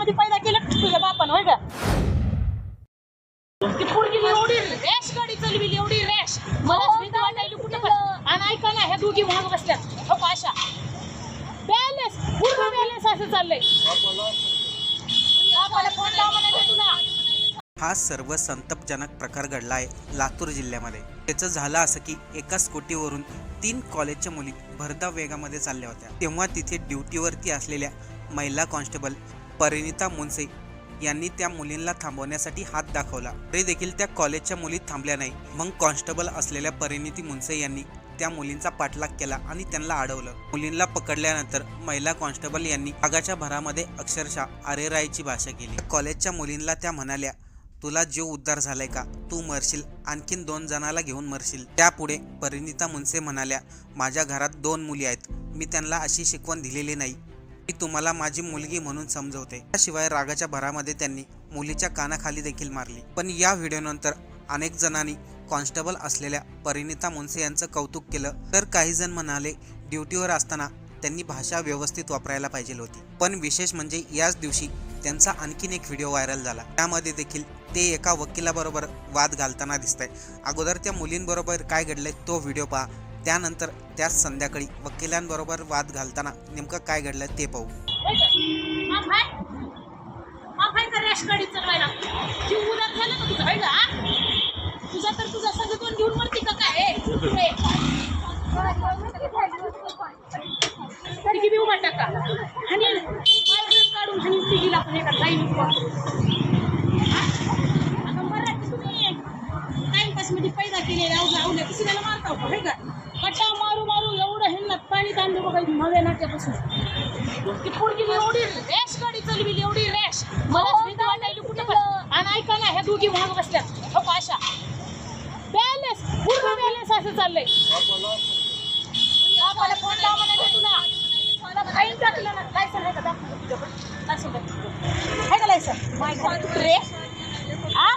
मध्ये पैदा केलं तुझ्या बापानं होय का? ती पोरगी एवढी रॅश गाडी चालविली एवढी रॅश. मला भीती वाटायली कुठं पण आणि ऐका ना ह्या दोघी महाग बसल्यात. हो का अशा बॅलन्स पूर्ण बॅलन्स असं चाललंय. बापाला फोन लावा तुला. हा सर्व संतापजनक प्रकार घडला आहे लातूर जिल्ह्यामध्ये. त्याचं झालं असं की एका स्कूटीवरून तीन कॉलेजच्या मुली भरधाव वेगामध्ये चालल्या होत्या. तेव्हा तिथे ड्युटीवरती असलेल्या महिला कॉन्स्टेबल परिणिता मुनसे यांनी त्या मुलींना थांबवण्यासाठी हात दाखवला. तरी देखील त्या कॉलेजच्या मुली थांबल्या नाही. मग कॉन्स्टेबल असलेल्या परिणिती मुनसे यांनी त्या मुलींचा पाठलाग केला आणि त्यांना अडवलं. मुलींना पकडल्यानंतर महिला कॉन्स्टेबल यांनी आगाच्या भरामध्ये अक्षरशः अरेराईची भाषा केली. कॉलेजच्या मुलींना त्या म्हणाल्या तुला जीव उद्धार झालाय का? तू मरशील आणखीन दोन जणाला घेऊन मरशील. त्यापुढे परिणिता मुनसे म्हणाल्या माझ्या घरात दोन मुली आहेत. मी त्यांना अशी शिकवण दिलेली नाही. मी तुम्हाला माझी मुलगी म्हणून समजवते. त्याशिवाय रागाच्या भरामध्ये त्यांनी मुलीच्या कानाखाली देखील मारली. पण या व्हिडिओनंतर अनेक जणांनी कॉन्स्टेबल असलेल्या परिणिता मुनसे यांचं कौतुक केलं. तर काही जण म्हणाले ड्युटीवर असताना त्यांनी भाषा व्यवस्थित वापरायला पाहिजे होती. पण विशेष म्हणजे याच दिवशी त्यांचा आणखीन एक व्हिडिओ व्हायरल झाला. त्यामध्ये देखील ते एका वकिलाबरोबर वाद घालताना दिसत आहे अगोदर त्या मुलींबरोबर काय घडलंय तो व्हिडिओ पहा. त्यानंतर त्याच संध्याकाळी वकिलांबरोबर वाद घालताना नेमकं काय घडलं ते पाहू. तुझा तर तुझा सगळं घेऊन मरती का काय तिघी आणि काढून आणि तिघीला पण एका आता मराठी तुम्ही टाइमपासमध्ये पैदा केलेल्या अवघ्या अवघ्या मारता होता का? कट्टा मारू मारू एवढं ह्यांना पाणी तांदूळ बघा नव्या नाट्यापासून ती पोरगी एवढी रॅश गाडी चालविली एवढी रॅश मला भीती वाटायली कुठं आणि ऐका ना ह्या दोघी महाग बसल्यात हो अशा बॅलन्स पूर्ण बॅलन्स असं चाललंय. बापाला फोन लावा तुला. फाईन टाकलं ना लायसन आहे का दाखव दाखव. आहे का? लायसन कुत्रे आ?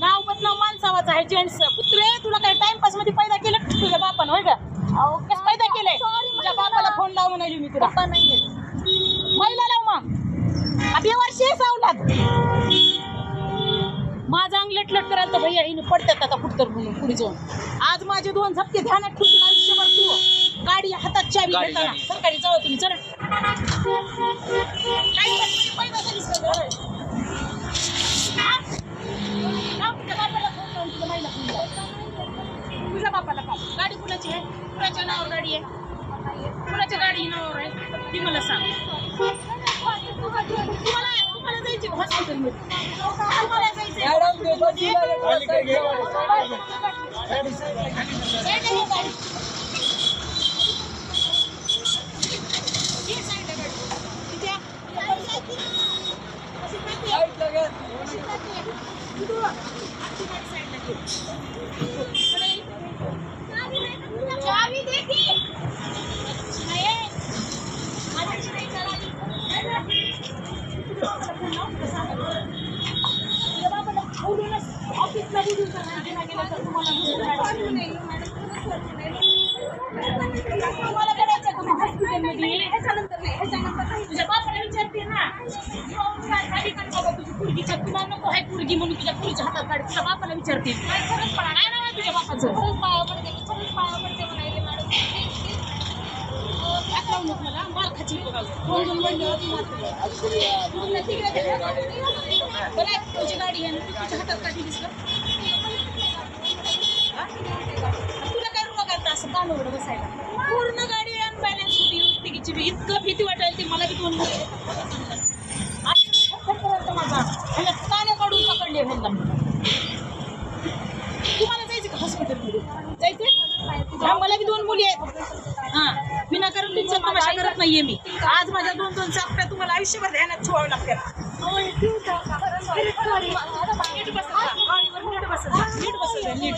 नाव बदनाव माणसावाचं आहे जेंट्स कुत्रे तुला काय टाइमपासमध्ये पैदा केलं? तुझ्या बापानं होय का? कसं पैदा केलंय? तुझ्या बापाला फोन लावून म्हणाली मी तुला. महिला लाव मग. अब वर्षी सावलात माझा अंग लटलट करायला तर भैया हिने पडतात आता कुठतर म्हणून पुढे जाऊन. आज माझे दोन झपके ध्यानात ठेवतील आयुष्यभर तू. गाडी हातात चावी घेताना सरकारी जाऊ तुम्ही चल. काय? पैदा तुझ्या बापाला फोन लावून तुझ्या बाईला फोन लाव. तुझ्या बापाला का गाडी कुणाची आहे? कुणाच्या नावावर गाडी आहे? कुणाच्या गाडी नावावर आहे? ती मला सांग. तुम्हाला तुम्हाला जायची हॉस्पिटलमध्ये तुम्हाला जायचंय हॉस्पिटलमध्ये. साईडला घे गाडी. घे साईडला गाडी. तिथे. अशी जाते. अशी जाते. इथं. आजची गाडी साईडला घे. इकडे ये. चावी दे की. नाही. माझ्याची नाही चावी. तुझ्या बाबाला बोलूनच ऑफिसला बोलून तर नाही गेला गेला तर तुम्हाला दुसरं तुम्हाला करायचं का मग हॉस्पिटलमध्ये तुझ्या बापाला विचारते तुला नको आहे पोरगी म्हणून तुझ्या पोरीच्या हातात काढ तुझ्या बापाला विचारते काय खरंच पडा काय नाव आहे तुझ्या बापाचं हात लावू नको मला मार खाची दोन दोन महिने होती मारते. बरं तुझी गाडी आहे ना तुझ्या हातात काढलीस दिसलं तुला काय रोग असं कान बसायला पूर्ण गाडी अनबॅलन्स होती तिकीची बी इतकं भीती वाटायला ती मला बी दोन करतो माझा ह्याला काने काढून पकडले तुम्हाला जायचं का हॉस्पिटलमध्ये हा, मला बी दोन मुली आहेत. हा विनाकारण तुमचा तमाशा करत नाहीये मी. आज माझ्या दोन दोन चापट्या तुम्हाला आयुष्यभर ध्यानात ठेवावं लागतात नीट बसा गाडीवर नीट बसा नीट बसा नीट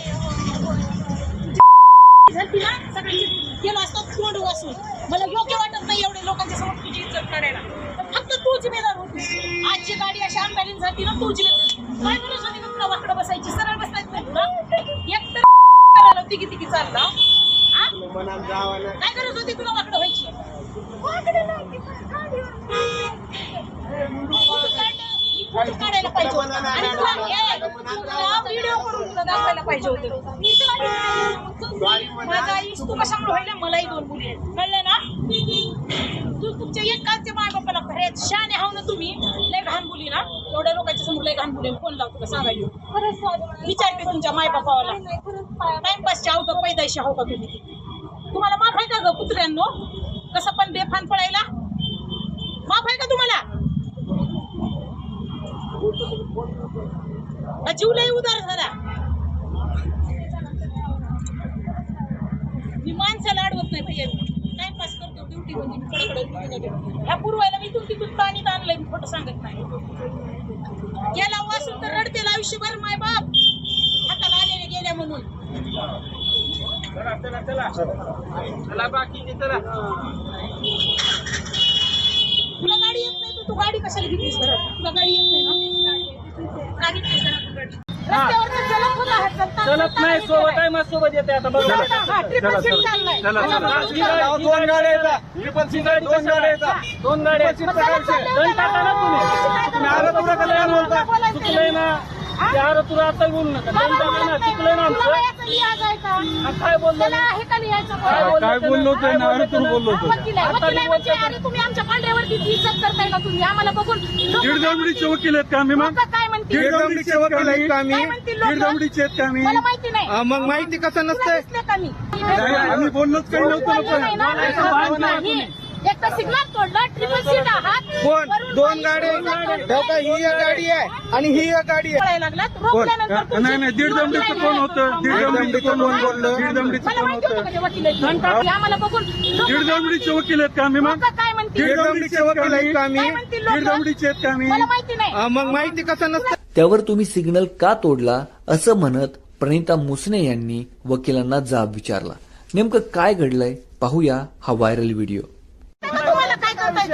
झाली ना सगळ्यांची गेलो असतो तोंड वाचून मला योग्य वाटत नाही एवढे लोकांच्या समोर तुझी इज्जत काढायला पण फक्त तू जिम्मेदार होती आजची गाडी अशी अँबॅलन्स झाली ना तू जिम्मेदार काय म्हणत होती ना तुला वाकडं बसायची? सरळ बसायचं नाही तुला? एक तर करायला तिघी तिघी चालला. हा? काय गरज होती तुला वाकडं व्हायची? काढायला पाहिजे होतं. व्हिडिओ करून तुला दाखवायला पाहिजे होतं. माझा आईस तू कशामुळे व्हायला मलाही दोन मुली कळलं ना? तू तुमच्या एकाचे माय बापाला खरे शाने हाव ना तुम्ही. लय घाण बोली ना. एवढ्या लोकांच्या समोर लय घाण बोली फोन लावतो का सांगायला विचारते तुमच्या माय बापाला टाइमपासचे आहो का पैदाशी आहो का तुम्ही? तुम्हाला माफ आहे का ग कुत्र्यांनो? कसं पण बेफान पडायला? माफ आहे का तुम्हाला? जीव लय उदार झाला? मी माणसाला अडवत नाही भैया करतो ड्युटी मध्ये मी कडकडे duty मध्ये. ह्या पूर्वायला मी तुमची दूध पाणी आणलंय मी खोटं सांगत नाही. गेला वासून तर रडतेल आयुष्यभर माय बाप. हाताला आलेले गेल्या म्हणून. तुला गाडी येत नाही तू गाडी कशाला घेतलीस घरात? तुला गाडी येत नाही ना? गाडी. चलत होता हा, चलता- चलत चलता नाही. सोबत आहे मग सोबत येते आता बघा हा. चला, चला. ही गाडी-. दोन गाड्या येतात ट्रिपल सी गाडी दोन गाड्या येतात दोन गाड्या आहेत. मग चला, चाललंय दंड होतं टाका ना. तुम्ही काय तुम्ही तुला का नाही बोलता बोलायचं चुकलंय ना हा? ते तुला आता बोलू नका दंड टाका ना चुकलंय ना आमचं? हा, काय बोललो काय बोल? बोललो काय बोललो होतो काय ना? बोललो होतो? बोललो मी म्हणजे. अरे तुम्ही आमच्या पांढऱ्यावरती इज्जत करताय का तुम्ही आम्हाला बघून दीड दमडीचे वकील आहेत का आम्ही मग वकील आहेत का आम्ही? काय म्हणतील लोकं? आहेत का आम्ही? मला माहिती नाही. हा, मग माहिती कसं नसतंय? दिसले का मी? नाही, आम्ही बोललोच काही नव्हतं ना बोललो नाही ना, पण नाही, बोललो नाही. एक तर सिग्नल तोडला ट्रिपल सीट आहात कोण? वरून दोन. करताय. हो एक गाडी आहे आणि ही एक गाडी आहे. पळायला लागला कोण रोखल्यानंतर तुमची- नाही नाही दीड दमडीचं कोण होतं? दीड दमडीचं कोण बोललं दीड दमडीचं मला कोण माहिती होतं होतं? का ते वकील आहेत म्हणून. आम्हाला बघून लोकं दीड दमडीचे वकील आहेत का आम्ही मग? लोकं काय म्हणतील? दीड दमडीचे वकील आहेत का आम्ही? काय म्हणतील दीड लोकं? दमडीचे आहेत का आम्ही? मला माहिती नाही. हा, मग माहिती कसं नसतं त्यावर तुम्ही सिग्नल का तोडला असं म्हणत प्रणिता मुसने यांनी वकिलांना जाब विचारला नेमकं काय घडलंय पाहूया हा व्हायरल व्हिडिओ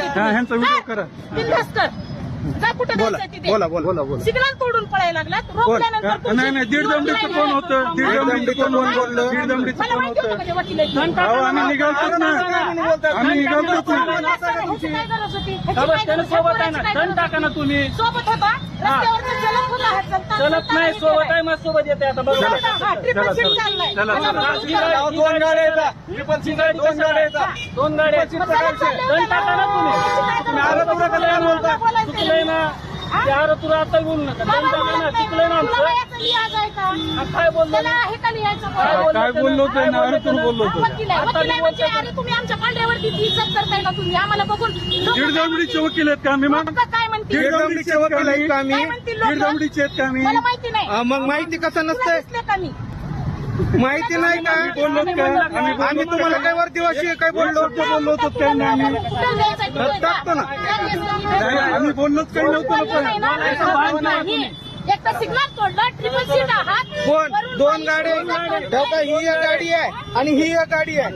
हा, बोला बोला बोला सिग्नल तोडून पळायला रोखल्यानंतर हा, नाही नाही दीड दमडीचं कोण होतं दीड दमडीचं कोण बोललं दीड दमडीचं कोण होतं आम्ही निघालतोच ना आम्ही निघालतोच ना सोबत आहे ना? तुम्ही सोबत होता चलत नाही नाही सोबत. आहे मग सोबत येते आता बघा. हा, ही दोन गाड्या येतात. ट्रिपल सी गाडी दोन गाड्या येतात. दोन गाड्या टाका ना तुम्ही. तुम्ही बोलता चुकलंय ना? ते आता बोलू नका. टाका ना. चुकलंय ना आमचं? हा, काय बोललो? ना? काय बोल? बोललो काय? बोललो ना? मी म्हणजे तुम्ही आमच्या पांढऱ्यावरती इज्जत करताय का तुम्ही? आम्हाला बघून दीड दमडीचे वकील आहेत का? आम्ही मग काय दीड दमडीचे वकील आहेत का आम्ही? काय म्हणतील लोकं? दीड दमडीचे आहेत का आम्ही मला माहिती नाही. हा, मग माहिती कसं नसतंय? दिसले का मी? माहिती नाही का? बोललो का? आम्ही तुम्हाला काय वर दिवशी काय बोललो? बोललो होतो काय नाही आम्ही कुठं जायचंय तिथे जा. टाकतो ना. नाही, आम्ही बोललोच काही नव्हतं ना बोललो नाही पण ना, नाही. एक तर सिग्नल तोडला ट्रिपल सीट आहात. कोण? वरून दोन बाई गाड्या. हो का, ही एक गाडी आहे आणि ही एक गाडी आहे.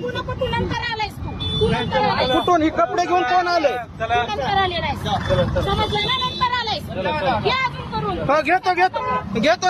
कुठून? ही कपडे घेऊन कोण आले? नंतर आले समजलं ना? नंतर आलायस घ्या अजून करून. हा घेतो घेतो. घेतो